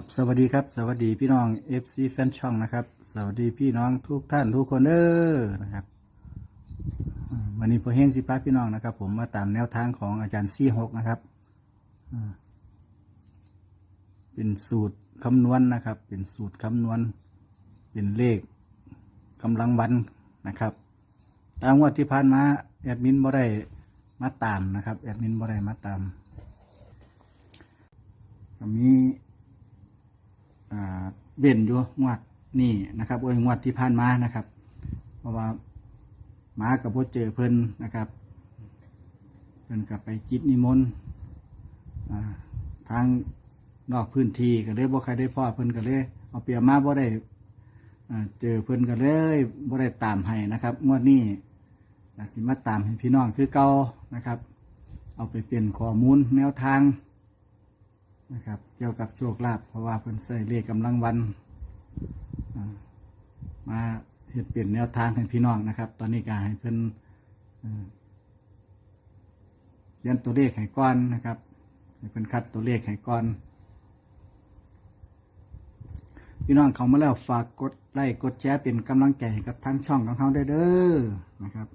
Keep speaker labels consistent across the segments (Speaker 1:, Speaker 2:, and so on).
Speaker 1: ครับสวัสดีครับ สวัสดีพี่น้อง FC แฟนช่องนะครับ สวัสดีพี่น้องทุกท่านทุกคนเด้อนะครับวันนี้พอเฮงสิพาพี่น้องนะครับ ผมมาตามแนวทางของอาจารย์ซี่หกนะครับเป็นสูตรคำนวณนะครับ เป็นสูตรคำนวณ เป็นเลขกำลังวันนะครับ ตามงวดที่ผ่านมาแอดมินบ่ได้มาตามนะครับแอดมินบ่ได้มาตามมี เว้นอยู่งวดนี่นะครับโอ้ยงวดที่ผ่านมานะครับ เพราะว่าหมากับพ่เจอเพิ่นนะครับเพิ่นกลับไปจิตนิมนต์ทางนอกพื้นที่ก็เลยบ่ใครได้พ่อเพิ่นก็เลยเอาเปรียบมาบ่ได้เจอเพิ่นก็เลยบ่ได้ตามให้นะครับ งวดนี้สิมาตามให้พี่น้องคือเก่านะครับ เอาไปเป็นข้อมูลแนวทาง นะครับ เกี่ยวกับโชคลาภเพราะว่าเพิ่นใส่เลขกำลังวัน มาเห็ดเปลี่ยนแนวทางให้พี่น้องนะครับ ตอนนี้ก็ให้เพิ่นเรียนตัวเลขให้ก้อนนะครับให้เพิ่นคัดตัวเลขให้ก้อน พี่น้องเขามาแล้วฝากกดไลค์กดแชร์เป็นกำลังใจให้กับทั้งช่องของเขาได้เด้อนะครับ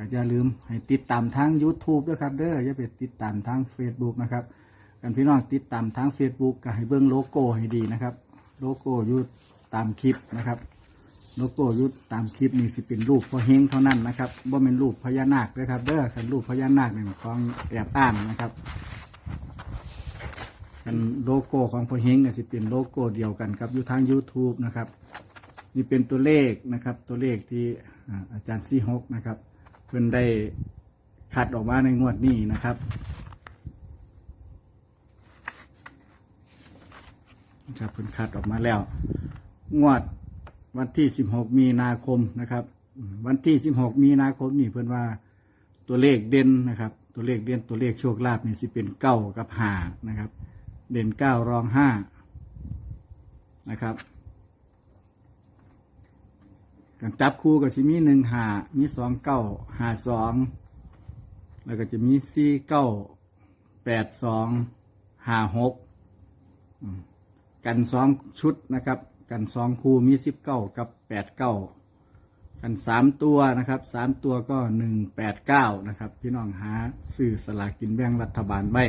Speaker 1: ก็อย่าลืมให้ติดตามทาง YouTube ด้วยครับเด้ออย่าไปติดตามทาง Facebook นะครับกันพี่น้องติดตามทาง Facebook ก็ให้เบิ่งโลโก้ให้ดีนะครับ โลโก้อยู่ตามคลิปนะครับ โลโก้อยุดตามคลิปนี่สิเป็นรูปพอเฮงเท่านั้นนะครับบ่เป็นรูปพญานาคด้วยครับเด้อคันรูปพญานาคเนี่ยของแอบอ้างนะครับคันโลโก้ของพอเฮงก็สิเป็นโลโก้เดียวกันครับอยู่ทาง YouTube นะครับ นี่เป็นตัวเลขนะครับ ตัวเลขที่อาอาจารย์ซีฮกนะครับ เพิ่นได้คัดออกมาในงวดนี้นะครับ นะครับเพิ่นคัดออกมาแล้ว งวดวันที่ 16 มีนาคมนะครับ วันที่ 16 มีนาคมนี่เพิ่นว่าตัวเลขเด่นนะครับ ตัวเลขเด่นตัวเลขโชคลาภนี่สิเป็นเก้ากับห้านะครับ เด่นเก้ารองห้านะครับ กันจับคู่กับสิมีหนึ่งหามีสองเก้าหาสองแล้วก็จะมีสี่เก้าแปดสองหาหกกันสองชุดนะครับ กันสองคู่มีสิบเก้ากับแปดเก้ากันสามตัวนะครับสามตัวก็หนึ่งแปดเก้านะครับ พี่น้องหาซื้อสลากกินแบ่งรัฐบาลไว้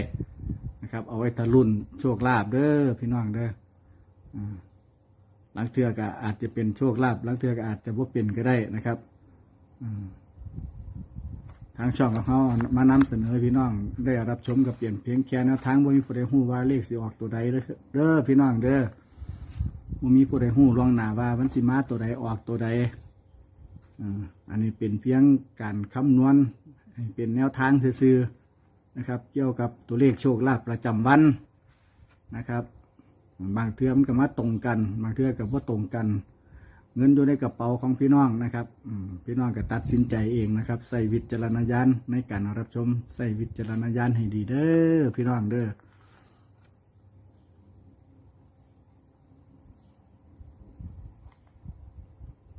Speaker 1: นะครับ เอาไว้ทะลุนโชคลาภเด้อพี่น้องเด้ออ่า หลังเทือก็อาจจะเป็นโชคลาภหลังเทือก็อาจจะว่าเป็นก็ได้นะครับทางช่องของเขามานำเสนอพี่น้องได้รับชมกับเปลี่ยนเพียงแค่แนวทางบ่มีผู้ใดฮู้ว่าเลขสิออกตัวใดเด้อเด้อพี่น้องเด้อบ่มีผู้ใดฮู้ล่วงหน้าว่ามันสิมาตัวใดออกตัวใดอันนี้เป็นเพียงการคำนวณเป็นแนวทางซื่อๆนะครับ เกี่ยวกับตัวเลขโชคลาภประจำวันนะครับ บางเทือมันก็มาตรงกัน บางเทือก็ว่าตรงกัน เงินอยู่ในกระเป๋าของพี่น้องนะครับพี่น้องก็ตัดสินใจเองนะครับใส่วิจารณญาณในการรับชมใส่วิจารณญาณให้ดีเด้อพี่น้องเด้อ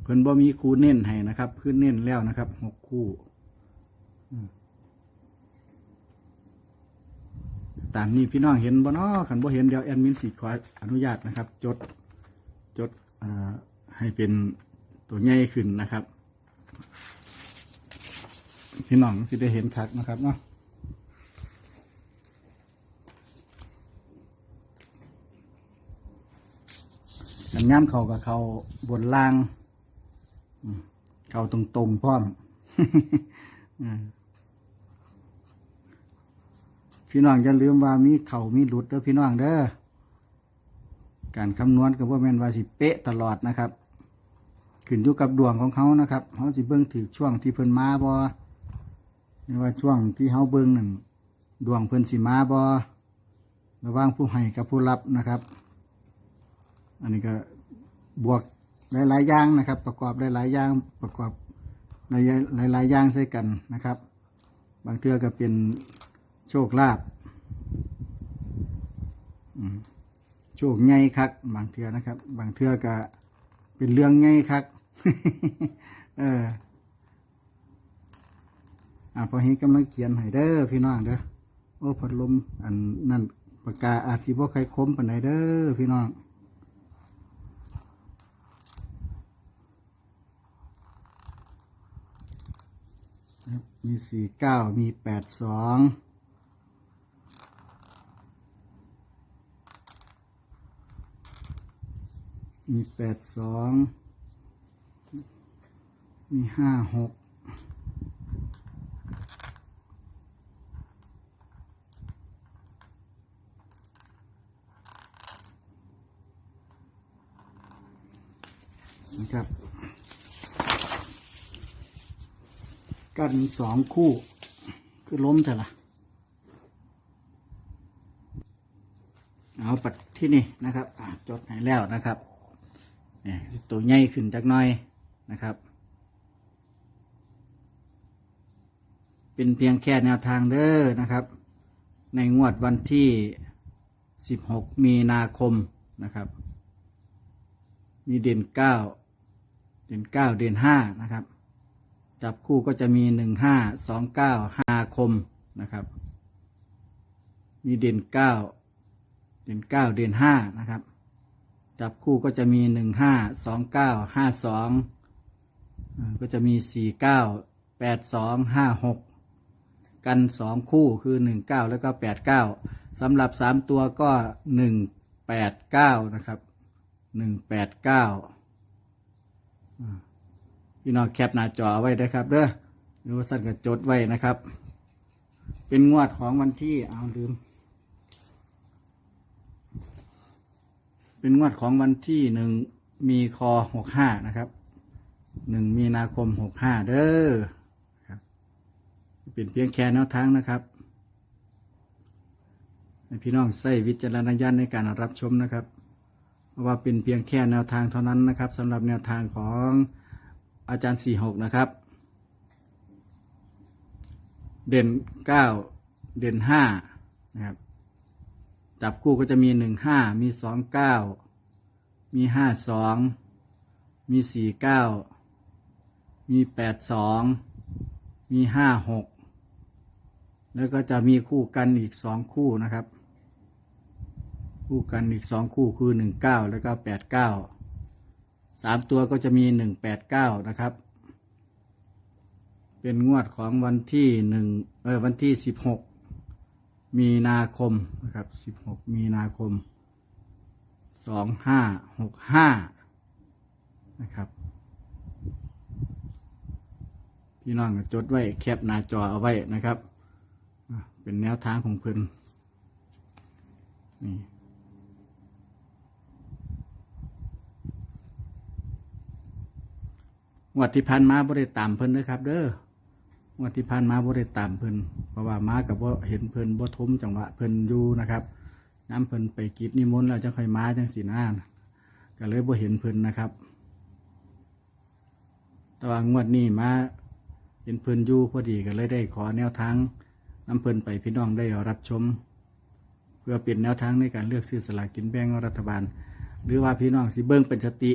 Speaker 1: เพิ่นบ่มีคู่เน้นให้นะครับคือเน้นแล้วนะครับหกคู่อืม ตามนี้พี่น้องเห็นบ่เนาะขันบ่เห็นเดี๋ยวแอดมินสิขออนุญาตนะครับ จดจดให้เป็นตัวใหญ่ขึ้นนะครับ พี่น้องสิได้เห็นคักนะครับเนาะกันย่ำเขากับเขาบนล่าง เขาตรงๆพร้อม พี่น้องอย่าลืมว่ามีเข่ามีหลุดเด้อพี่น้องเด้อการคำนวณก็บ่แมนว่าสิเป๊ะตลอดนะครับขึ้นอยู่กับดวงของเขานะครับเขาสิเบิ่งถือช่วงที่เพิ่นมาบ่ไม่ว่าช่วงที่เขาเบิ่งนั่นดวงเพิ่นสิมาบ่ระหว่างผู้ให้กับผู้รับนะครับ อันนี้ก็บวกหลายๆอย่างนะครับ ประกอบหลายๆอย่างประกอบหลายๆหลายๆอย่างใส่กันนะครับ บางเทื่อก็เป็น โชคลาภอืมโชคไงคักบางเทื่อนะครับ บางเทื่อก็เป็นเรื่องไงคัก เอออ่าพอเห็นกำลังเขียนให้เด้อพี่น้องเด้อโอ้พัดลมอันนั่นปากกาอาจสิบ่ใครคมปานใดเด้อพี่น้องครับมีสี่เก้ามีแปดสอง มีแปดสอง มีห้าหก นะครับ กันสองคู่ คือล้มแต่ละเอาปัดที่นี่นะครับจดให้แล้วนะครับ ตัวใหญ่ขึ้นจากหน้อยนะครับ เป็นเพียงแค่แนวทางเด้อนะครับ ในงวดวันที่ 16 มีนาคมนะครับ มีเด่นเก้าเด่นเก้าเด่นห้านะครับ จับคู่ก็จะมีหนึ่งห้าสองเก้าห้าคมนะครับ มีเด่นเก้าเด่นเก้าเด่นห้านะครับ จับคู่ก็จะมีหนึ่งห้าสองเก้าห้าสองก็จะมีสี่เก้าแปดสองห้าหกกันสองคู่คือหนึ่งเก้าแล้วก็แปดเก้าสำหรับสามตัวก็หนึ่งแปดเก้านะครับหนึ่งแปดเก้าพี่น้องแคปหน้าจอไว้ได้ครับเด้อหรือว่าสั้นก็จดไว้นะครับ เป็นงวดของวันที่เอาลืม เป็นงวดของวันที่หนึ่งมีคอหกห้านะครับหนึ่งมีนาคมหกห้าเด้อครับเป็นเพียงแค่แนวทางนะครับพี่น้องใส่วิจารณญาณในการรับชมนะครับเพราะว่าเป็นเพียงแค่แนวทางเท่านั้นนะครับสำหรับแนวทางของอาจารย์สี่หกนะครับ เด่นเก้าเด่นห้านะครับ จับคู่ก็จะมีหนึ่งห้ามีสองเก้ามีห้าสองมีสี่เก้ามีแปดสองมีห้าหกแล้วก็จะมีคู่กันอีกสองคู่นะครับ คู่กันอีกสองคู่คือหนึ่งเก้าแล้วก็แปดเก้าสามตัวก็จะมีหนึ่งแปดเก้านะครับ เป็นงวดของวันที่หนึ่งเออวันที่สิบหก มีนาคมนะครับสิบหกมีนาคมสองห้าหกห้านะครับ พี่น้องจดไว้แคปหน้าจอเอาไว้นะครับ เป็นแนวทางของเพิ่นนี่งวดที่ผ่านมาบ่ได้ตามเพิ่นนะครับ เด้อ งวดที่ผ่านมาบ่ได้ตามเพิ่นเพราะว่ามากับบ่เห็นเพิ่นบ่ทมจังหวะเพิ่นอยู่นะครับน้ำเพิ่นไปกิจนิมนต์แล้วจังค่อยมาจังสีหน้าก็เลยบ่เห็นเพิ่นนะครับ แต่ว่างวดนี้มาเห็นเพิ่นอยู่พอดีก็เลยได้ขอแนวทางน้ำเพิ่นไปพี่น้องได้รับชม เพื่อเป็นแนวทางในการเลือกซื้อสลากกินแบ่งรัฐบาล หรือว่าพี่น้องสิเบิ้งเป็นสติ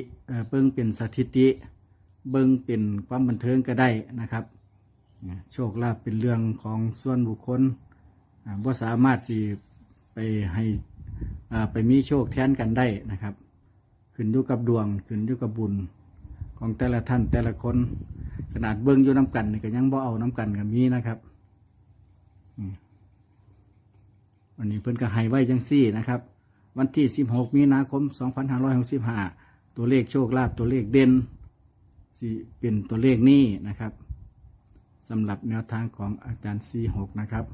Speaker 1: เบิ้งเป็นสถิติ เบิ้งเป็นความบันเทิงก็ได้นะครับ โชคลาภเป็นเรื่องของส่วนบุคคลอ่าบ่สามารถสิไปให้ไปมีโชคแทนกันได้นะครับ ขึ้นอยู่กับดวง ขึ้นอยู่กับบุญของแต่ละท่านแต่ละคน ขนาดเบิ้งอยู่น้ำกันก็ยังบ่เอาน้ำกันกับมีนะครับวันนี้เพิ่นก็ให้ไว้จังซี่นะครับ วันที่ 16 มีนาคม 2565 ตัวเลขโชคลาภตัวเลขเด่นสิเป็นตัวเลขนี้นะครับ สำหรับแนวทางของอาจารย์46นะครับ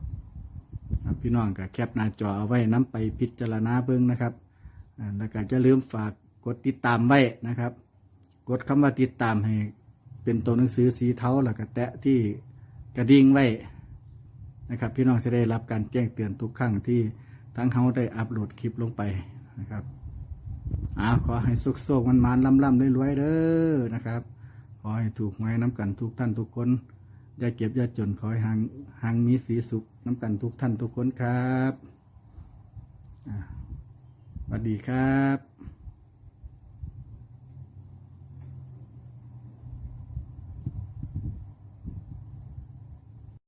Speaker 1: พี่น้องก็แคปหน้าจอเอาไว้น้ำไปพิจารณาเบิ้งนะครับแล้วก็จะลืมฝากกดติดตามไว้นะครับ กดคำว่าติดตามให้เป็นตัวหนังสือสีเทาแล้วก็แตะที่กระดิ่งไว้นะครับ พี่น้องจะได้รับการแจ้งเตือนทุกครั้งที่ทั้งเขาได้อัปโหลดคลิปลงไปนะครับอาขอให้สุขโศกมันมานลำลำรวยๆเด้อนะครับ ขอให้ถูกหวยน้ำกันทุกท่านทุกคน อย่าเก็บอย่าจนขอให้หางหางมีสีสุขน้ำกันทุกท่านทุกคนครับสวัสดีครับ